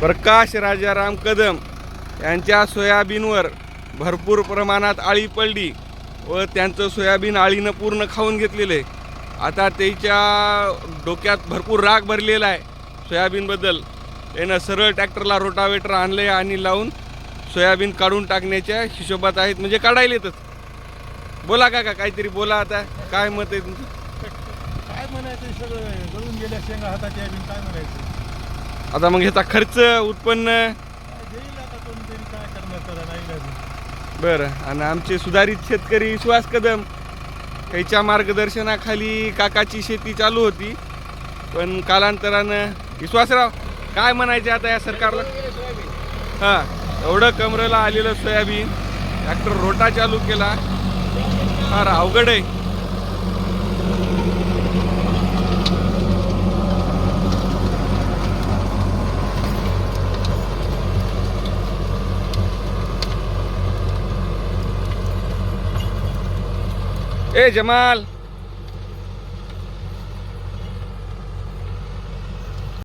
प्रकाश राजाराम कदम यांच्या सोयाबीनवर भरपूर प्रमाणात आळी पडली व त्यांचं सोयाबीन आळीनं पूर्ण खाऊन घेतलेलं. आहे आता त्याच्या डोक्यात भरपूर राग भरलेला आहे सोयाबीनबद्दल. त्यानं सरळ ट्रॅक्टरला रोटावेटर आणले आणि लावून सोयाबीन काढून टाकण्याच्या हिशोबात आहेत. म्हणजे काढायला येतच. बोला काका काहीतरी बोला आता. काय मत आहे तुमचं? काय म्हणायचं सगळं? गळून गेल्या शेंगा हातात काय म्हणायचं? आता मग ह्याचा खर्च उत्पन्न? बरं आणि आमचे सुधारित शेतकरी सुहास कदम ह्याच्या मार्गदर्शनाखाली काकाची शेती चालू होती. पण कालांतरानं विश्वासराव काय म्हणायचे आता या सरकारला? हां एवढं कमरेला आलेलं सोयाबीन ट्रॅक्टर रोटा चालू केला. फार अवघड आहे. এ জামাল